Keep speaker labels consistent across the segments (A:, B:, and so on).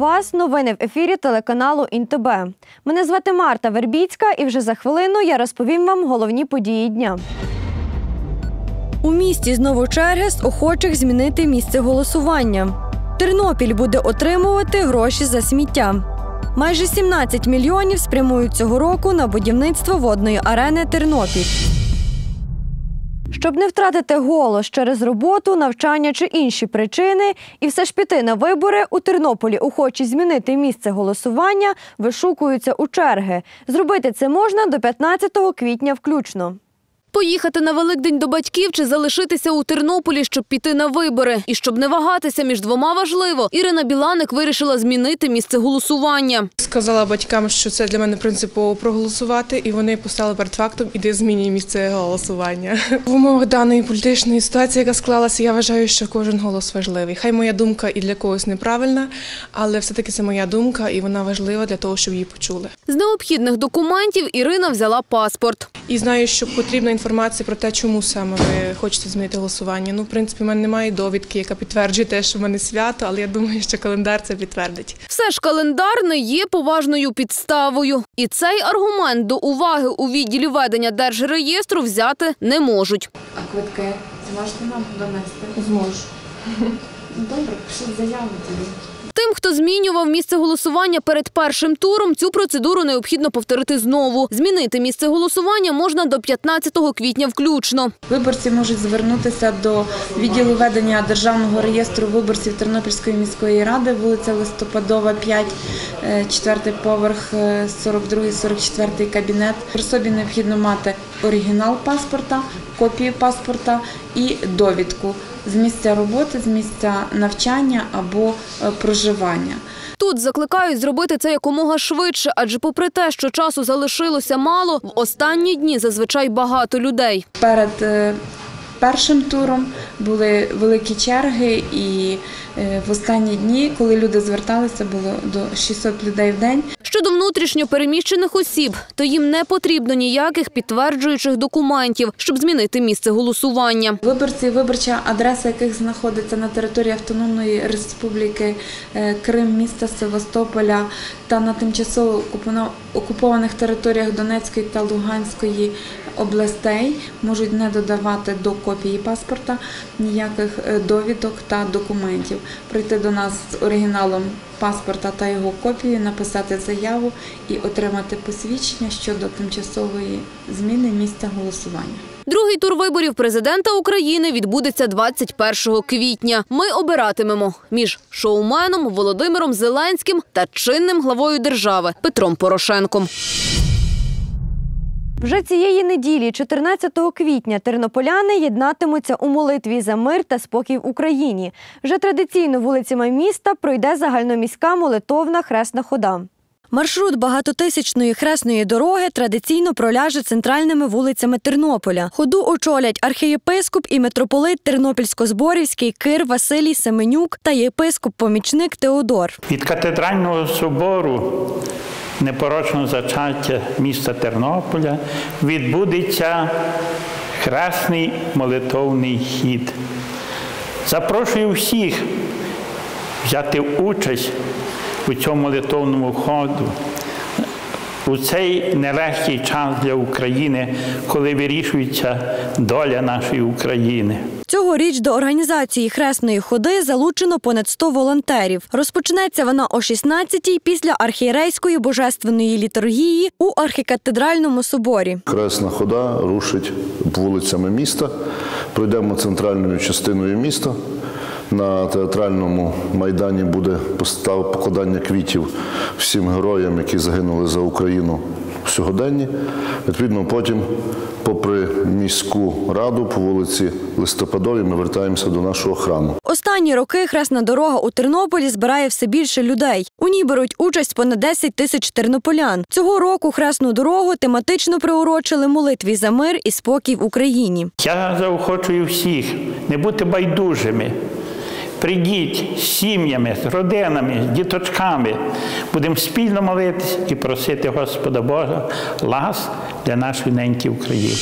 A: вас. Новини в ефірі телеканалу ІНТБ. Мене звати Марта Вербіцька, і вже за хвилину я розповім вам головні події дня. У місті знову черги з охочих змінити місце голосування. Тернопіль буде отримувати гроші за сміття. Майже 17 мільйонів спрямують цього року на будівництво водної арени Тернопіль. Щоб не втратити голос через роботу, навчання чи інші причини, і все ж піти на вибори у Тернополі охочі змінити місце голосування, вишукуються у черги. Зробити це можна до 15 квітня включно.
B: Поїхати на Великдень до батьків чи залишитися у Тернополі, щоб піти на вибори. І щоб не вагатися між двома важливо, Ірина Біланик вирішила змінити місце голосування.
C: Сказала батькам, що це для мене принципово проголосувати, і вони поставили перед фактом, іди змінюй місце голосування. В умовах даної політичної ситуації, яка склалася, я вважаю, що кожен голос важливий. Хай моя думка і для когось неправильна, але все-таки це моя думка, і вона важлива для того, щоб її почули.
B: З необхідних документів Ірина взяла паспорт.
C: І знаю, що потрібна інформація про те, чому саме ви хочете змінити голосування. Ну, в принципі, в мене немає довідки, яка підтверджує те, що в мене свято, але я думаю, що календар це підтвердить.
B: Все ж календар не є поважною підставою. І цей аргумент до уваги у відділі ведення держреєстру взяти не можуть.
D: А квитки зможете нам донести?
C: Зможу.
D: Добре, пишіть заяву тоді.
B: Тим, хто змінював місце голосування перед першим туром, цю процедуру необхідно повторити знову. Змінити місце голосування можна до 15 квітня включно.
E: Виборці можуть звернутися до відділу ведення державного реєстру виборців Тернопільської міської ради, вулиця Листопадова, 5, е, четвертий поверх, 42-44 кабінет. При собі необхідно мати оригінал паспорта, копію паспорта і довідку з місця роботи, з місця навчання або е, проживання.
B: Тут закликають зробити це якомога швидше, адже попри те, що часу залишилося мало, в останні дні зазвичай багато людей.
E: Перед е, першим туром були великі черги, і в останні дні, коли люди зверталися, було до 600 людей в день.
B: Щодо внутрішньо переміщених осіб, то їм не потрібно ніяких підтверджуючих документів, щоб змінити місце голосування.
E: Виборці, виборча адреса яких знаходиться на території Автономної Республіки е, Крим, міста Севастополя та на тимчасово окупованих територіях Донецької та Луганської областей, можуть не додавати до копії паспорта ніяких е, довідок та документів. Прийти до нас з оригіналом паспорта та його копією, написати заяву і отримати посвідчення щодо тимчасової зміни місця голосування.
B: Другий тур виборів президента України відбудеться 21 квітня. Ми обиратимемо між шоуменом Володимиром Зеленським та чинним главою держави Петром Порошенком.
A: Вже цієї неділі, 14 квітня, тернополяни єднатимуться у молитві за мир та спокій в Україні. Вже традиційно вулицями міста пройде загальноміська молитовна хресна хода. Маршрут багатотисячної хресної дороги традиційно проляже центральними вулицями Тернополя. Ходу очолять архієпископ і митрополит Тернопільсько-Зборівський Кир Василій Семенюк та єпископ-помічник Теодор.
F: Від катедрального собору непорочного зачаття міста Тернополя відбудеться хресний молитовний хід. Запрошую всіх взяти участь у цьому молитовному ходу. У цей нелегкий час для України, коли вирішується доля нашої України.
A: Цьогоріч до організації хресної ходи залучено понад 100 волонтерів. Розпочнеться вона о 16-й після архієрейської божественної літургії у архікатедральному соборі.
G: Хресна хода рушить вулицями міста. Пройдемо центральною частиною міста. На театральному майдані буде постав покладання квітів всім героям, які загинули за Україну в сьогоденні. Відповідно, потім, попри міську раду по вулиці Листопадовій, ми вертаємося до нашого храму.
A: Останні роки хресна дорога у Тернополі збирає все більше людей. У ній беруть участь понад 10 тисяч тернополян. Цього року хресну дорогу тематично приурочили молитві за мир і спокій в Україні.
F: Я заохочую всіх не бути байдужими. Прийдіть з сім'ями, з родинами, з діточками. Будемо спільно молитись і просити Господа Бога лас для нашої неньки України.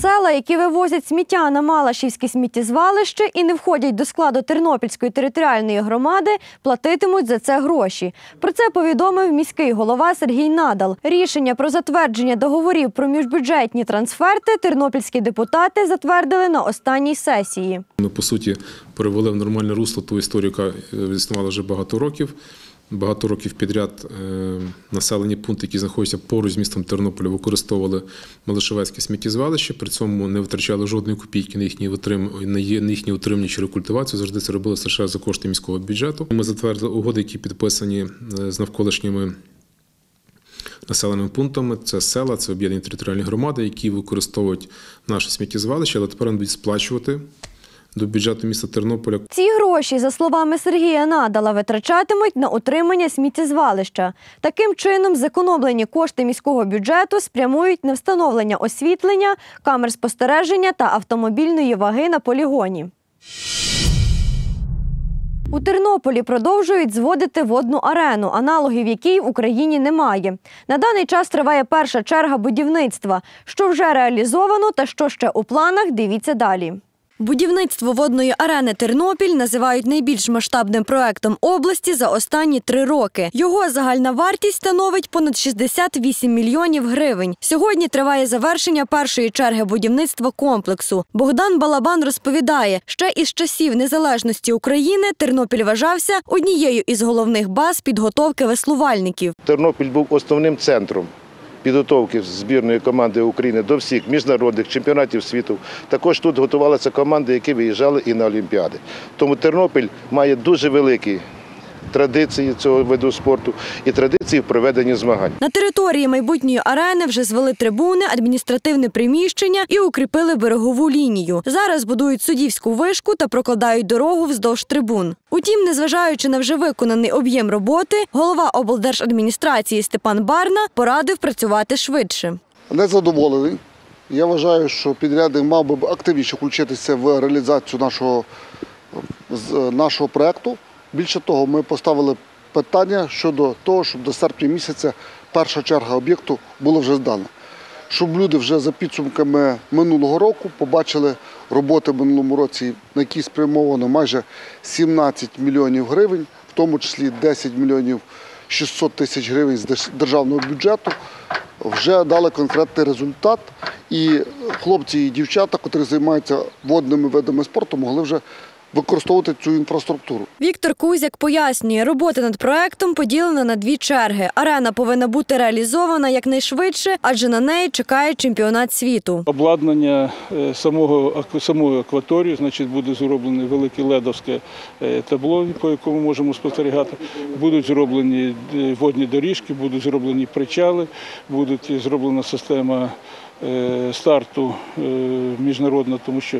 A: Села, які вивозять сміття на Малашівське сміттєзвалище і не входять до складу Тернопільської територіальної громади, платитимуть за це гроші. Про це повідомив міський голова Сергій Надал. Рішення про затвердження договорів про міжбюджетні трансферти тернопільські депутати затвердили на останній сесії.
H: Ми, по суті, перевели в нормальне русло ту історію, яка е, існувала вже багато років. Багато років підряд е, населені пункти, які знаходяться поруч з містом Тернополя, використовували Малишевецьке сміттєзвалище, при цьому не витрачали жодної копійки на їхні на їхні утримання чи рекультивацію. Завжди це робили лише за кошти міського бюджету. Ми затвердили угоди, які підписані е, з навколишніми населеними пунктами. Це села, це об'єднані територіальні громади, які використовують наше сміттєзвалище, але тепер вони будуть сплачувати до бюджету міста Тернополя
A: Ці гроші, за словами Сергія Надала, витрачатимуть на утримання сміттєзвалища. Таким чином, зекономлені кошти міського бюджету спрямують на встановлення освітлення, камер спостереження та автомобільної ваги на полігоні. У Тернополі продовжують зводити водну арену, аналогів якій в Україні немає. На даний час триває перша черга будівництва. Що вже реалізовано та що ще у планах, дивіться далі. Будівництво водної арени Тернопіль називають найбільш масштабним проектом області за останні три роки. Його загальна вартість становить понад 68 мільйонів гривень. Сьогодні триває завершення першої черги будівництва комплексу. Богдан Балабан розповідає, ще із часів незалежності України Тернопіль вважався однією із головних баз підготовки веслувальників.
I: Тернопіль був основним центром підготовки збірної команди України до всіх міжнародних чемпіонатів світу. Також тут готувалися команди, які виїжджали і на Олімпіади. Тому Тернопіль має дуже великі традиції цього виду спорту і традиції в проведенні змагань.
A: На території майбутньої арени вже звели трибуни, адміністративне приміщення і укріпили берегову лінію. Зараз будують суддівську вишку та прокладають дорогу вздовж трибун. Утім, незважаючи на вже виконаний об'єм роботи, голова облдержадміністрації Степан Барна порадив працювати швидше.
J: незадоволений. Я вважаю, що підрядник мав би активніше включитися в реалізацію нашого, з- нашого проєкту. Більше того, ми поставили питання щодо того, щоб до серпня місяця перша черга об'єкту була вже здана. Щоб люди вже за підсумками минулого року побачили роботи в минулому році, на які спрямовано майже 17 мільйонів гривень, в тому числі 10 мільйонів 600 тисяч гривень з державного бюджету, вже дали конкретний результат. І хлопці і дівчата, котрі займаються водними видами спорту, могли вже використовувати цю інфраструктуру.
A: Віктор Кузяк пояснює, робота над проектом поділена на дві черги. Арена повинна бути реалізована якнайшвидше, адже на неї чекає чемпіонат світу.
K: Обладнання е, самого самої акваторії, значить, буде зроблене велике ледовське е, табло, по якому можемо спостерігати. Будуть зроблені е, водні доріжки, будуть зроблені причали, буде зроблена система. Е, Старту е, міжнародна, тому що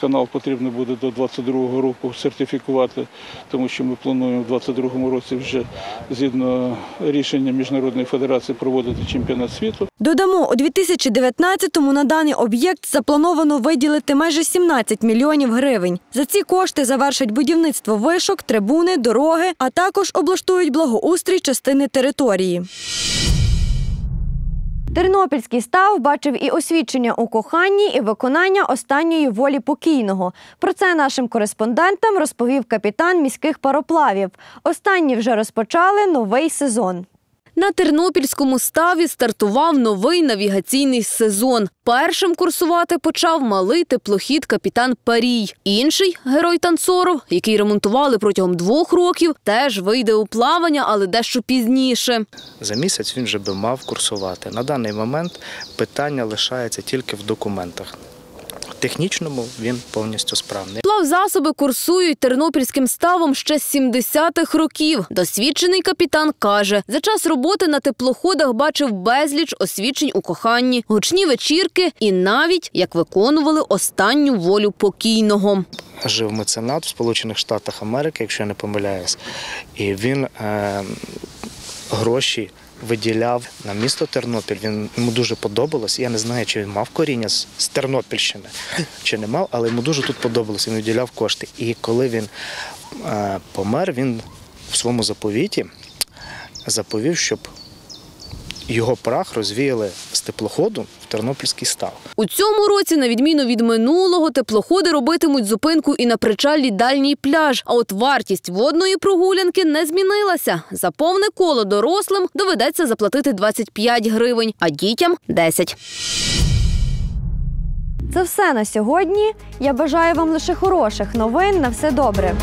K: канал потрібно буде до 22-го року сертифікувати, тому що ми плануємо в 22-му році вже згідно рішення міжнародної федерації проводити чемпіонат світу.
A: Додамо, у 2019-му на даний об'єкт заплановано виділити майже 17 мільйонів гривень. За ці кошти завершать будівництво вишок, трибуни, дороги, а також облаштують благоустрій частини території. Тернопільський став бачив і освідчення у коханні, і виконання останньої волі покійного. Про це нашим кореспондентам розповів капітан міських пароплавів. Останні вже розпочали новий сезон.
B: На Тернопільському ставі стартував новий навігаційний сезон. Першим курсувати почав малий теплохід капітан Парій. Інший герой танцору, який ремонтували протягом двох років, теж вийде у плавання, але дещо пізніше.
L: За місяць він вже би мав курсувати. На даний момент питання лишається тільки в документах. Технічному він повністю справний.
B: Плавзасоби курсують тернопільським ставом ще з 70-х років. Досвідчений капітан каже, за час роботи на теплоходах бачив безліч освідчень у коханні, гучні вечірки і навіть як виконували останню волю покійного.
L: Жив меценат в Сполучених Штатах Америки, якщо я не помиляюсь, і він е, гроші виділяв на місто Тернопіль. Він йому дуже подобалось. Я не знаю, чи він мав коріння з, з Тернопільщини, чи не мав, але йому дуже тут подобалось. Він виділяв кошти. І коли він е, помер, він в своєму заповіті заповів, щоб його прах розвіяли з теплоходу Тернопільський став.
B: У цьому році, на відміну від минулого, теплоходи робитимуть зупинку і на причалі дальній пляж. А от вартість водної прогулянки не змінилася. За повне коло дорослим доведеться заплатити 25 гривень, а дітям 10.
A: Це все на сьогодні. Я бажаю вам лише хороших новин. На все добре.